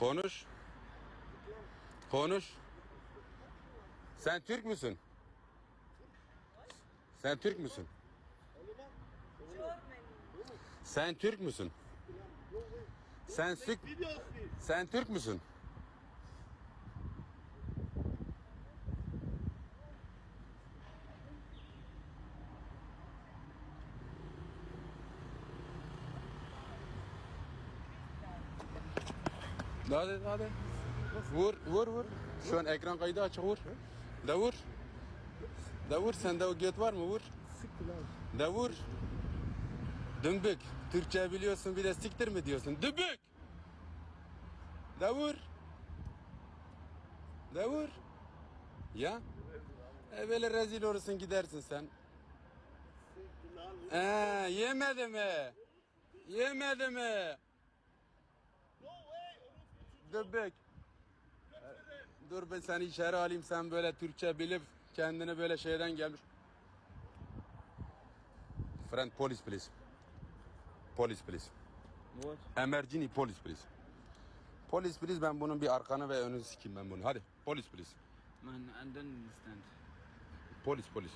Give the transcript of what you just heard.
Konuş. Konuş. Sen Türk müsün? Sen Türk müsün? Sen Türk müsün? Sen Türk Sen Türk müsün? Hadi hadi. Vur vur vur. Şu an ekran kaydı açık vur. De vur. De vur. Sende o göt var mı? Vur. De vur. Dümbük. Türkçe biliyorsun bir de siktir mi diyorsun? Dümbük. De vur. De vur. Ya. E böyle rezil olursun gidersin sen. Ee, yemedi mi? Yemedi mi? Dümbük. Dur ben seni içeri alayım sen böyle Türkçe bilip kendini böyle şeyden gelmiş. Friend police please. Police please. What? Emergency police please. Police please ben bunun bir arkanı ve önünü sikeyim ben bunu. Hadi police please. Man, I don't understand. Police police.